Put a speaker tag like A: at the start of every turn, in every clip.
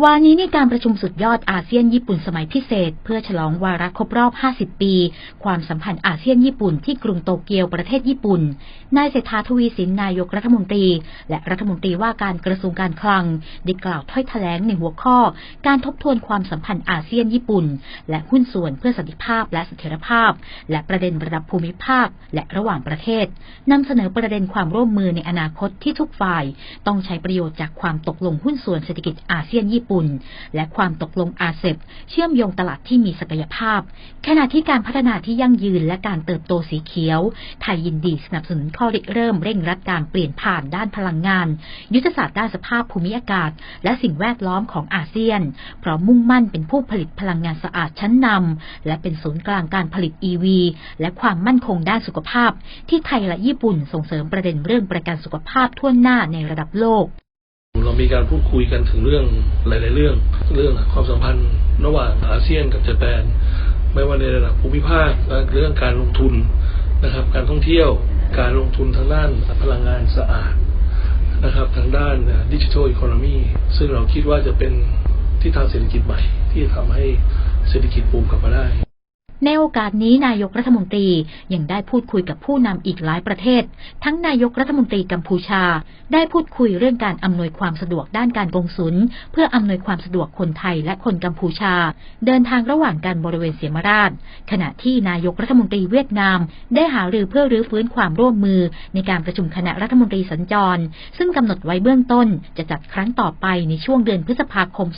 A: วานี้ในการประชุมสุดยอดอาเซียนญี่ปุ่นสมัยพิเศษ เพื่อฉลองวาระครบรอบ 50 ปี ความสัมพันธ์อาเซียนญี่ปุ่นที่กรุงโตเกียวประเทศญี่ปุ่น นายเศรษฐาทวีสินนายกรัฐมนตรี และรัฐมนตรีว่าการกระทรวงการคลังได้กล่าวถ้อยแถลงในหัวข้อ การทบทวนความสัมพันธ์อาเซียนญี่ปุ่น และหุ้นส่วนเพื่อสันติภาพและเสถียรภาพ และประเด็นระดับภูมิภาค และระหว่างประเทศนำเสนอประเด็นความร่วมมือในอนาคตที่ทุกฝ่าย ต้องใช้ประโยชน์จากความตกลงหุ้นส่วนเศรษฐกิจอาเซียนญี่ปุ่น และความตกลงอาเซบเชื่อมโยงตลาดที่มีศักยภาพ ขณะที่การพัฒนาที่ยั่งยืนและการเติบโตสีเขียว ไทยยินดีสนับสนุนข้อริเริ่มเร่งรัดการเปลี่ยนผ่านด้านพลังงาน ยุทธศาสตร์ด้านสภาพภูมิอากาศ และสิ่งแวดล้อมของอาเซียน เพราะมุ่งมั่นเป็นผู้ผลิตพลังงานสะอาดชั้นนำและเป็นศูนย์กลางการผลิต EV และความมั่นคงด้านสุขภาพ ที่ไทยและญี่ปุ่นส่งเสริมประเด็นเรื่องประกันสุขภาพทั่วหน้าในระดับโลก
B: เรามีการพูดคุยกันถึงเรื่องหลาย ๆ เรื่อง เรื่องความสัมพันธ์ระหว่างอาเซียนกับญี่ปุ่นไม่ว่าในระดับภูมิภาคเรื่องการลงทุนนะครับ การท่องเที่ยว การลงทุนทางด้านพลังงานสะอาดนะครับ ทางด้านดิจิทัลอีโคโนมีซึ่งเราคิดว่าจะเป็นทิศทางเศรษฐกิจใหม่ที่จะทำให้เศรษฐกิจบูมกลับมาได้
A: ในโอกาสนี้นายกรัฐมนตรียังได้พูดคุยกับผู้นำอีกหลายประเทศ ทั้งนายกรัฐมนตรีกัมพูชา ได้พูดคุยเรื่องการอำนวยความสะดวกด้านการกงสุล เพื่ออำนวยความสะดวกคนไทยและคนกัมพูชา เดินทางระหว่างกันบริเวณเสียมราช ขณะที่นายกรัฐมนตรีเวียดนาม ได้หารือเพื่อรื้อฟื้นความร่วมมือ ในการประชุมคณะรัฐมนตรีสัญจร ซึ่งกำหนดไว้เบื้องต้น จะจัดครั้งต่อไปในช่วงเดือนพฤษภาคม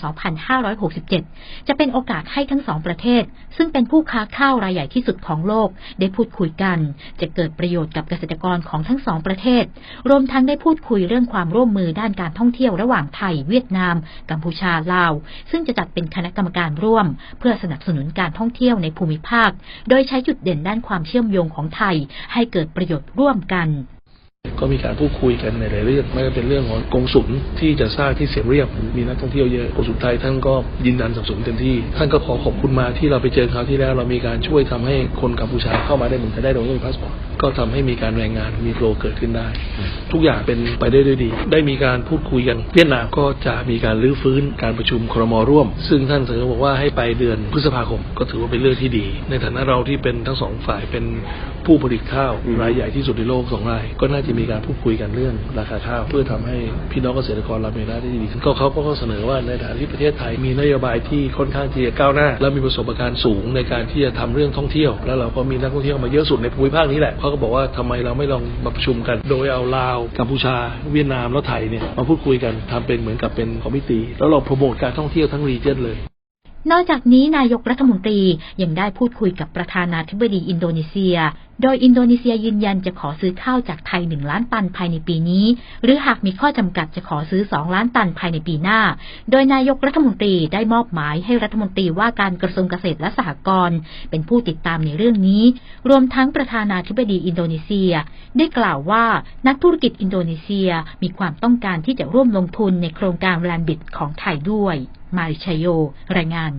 A: 2567 จะเป็นโอกาสให้ทั้งสองประเทศ ซึ่งเป็นผู้ค้าข้าวรายใหญ่ที่สุดของโลก ได้พูดคุยกัน จะเกิดประโยชน์กับเกษตรกรของทั้งสองประเทศ รวมทั้งได้พูดคุยเรื่องความร่วมมือด้านการท่องเที่ยวระหว่างไทย เวียดนาม กัมพูชาลาว ซึ่งจะจัดเป็นคณะกรรมการร่วม เพื่อสนับสนุนการท่องเที่ยวในภูมิภาค โดยใช้จุดเด่นด้านความเชื่อมโยงของไทย ให้เกิดประโยชน์ร่วมกัน
B: ก็มีการพูดคุยกันในหลายเรื่องไม่ว่าเป็นเรื่องของกงสุลที่จะสร้างที่เสียมเรียบมีนักท่องเที่ยวเยอะกงสุลไทยท่านก็ยินดีสนับสนุนเต็มที่ ท่านก็ขอขอบคุณมาที่เราไปเจอคราวที่แล้วเรามีการช่วยทำให้คนกัมพูชาเข้ามาได้เหมือนกันได้โดยไม่มีพาสปอร์ตก็ทำให้มีการแรงงานมีโฟลเกิดขึ้นได้ ทุกอย่างเป็นไปได้ด้วยดี ได้มีการพูดคุยกันเวียดนามก็จะมีการรื้อฟื้นการประชุมครมร่วม ซึ่งท่านเสนอบอกว่าให้ไปเดือนพฤษภาคมก็ถือว่าเป็นเรื่องที่ดี ในฐานะเราที่เป็นทั้งสองฝ่ายเป็น ผู้ผลิตข้าวรายใหญ่ที่สุดในโลกสองราย ก็น่าจะมีการพูดคุยกันเรื่องราคาข้าว เพื่อทำให้พี่น้องเกษตรกรเรามีรายได้ดีขึ้นก็เขาก็เสนอว่าในฐานะที่ประเทศไทยมีนโยบายที่ค่อนข้างที่จะก้าวหน้า และมีประสบการณ์สูงในการที่จะทำเรื่องท่องเที่ยว แล้วเราก็มีนักท่องเที่ยวมาเยอะสุดในภูมิภาคนี้แหละเขาก็บอกว่าทำไมเราไม่ลองมาประชุมกัน โดยเอาลาวกัมพูชา เวียดนามแล้วไทยเนี่ยมาพูดคุยกันทำเป็นเหมือนกับเป็นคอมมิตี้แล้วเราโปรโมทการท่องเที่ยวทั้งรีเจนเลย
A: นอกจากนี้นายกรัฐมนตรียังได้พูดคุยกับประธานาธิบดีอินโดนีเซีย โดยอินโดนีเซียยืนยันจะขอซื้อข้าวจากไทย 1 ล้านตันภายในปีนี้ หรือหากมีข้อจำกัดจะขอซื้อ 2 ล้านตันภายในปีหน้า โดยนายกรัฐมนตรีได้มอบหมายให้รัฐมนตรีว่าการกระทรวงเกษตรและสหกรณ์เป็นผู้ติดตามในเรื่องนี้ รวมทั้งประธานาธิบดีอินโดนีเซีย ได้กล่าวว่านักธุรกิจอินโดนีเซียมีความต้องการที่จะร่วมลงทุนในโครงการแลนบิดของไทยด้วย มาริชโย รายงาน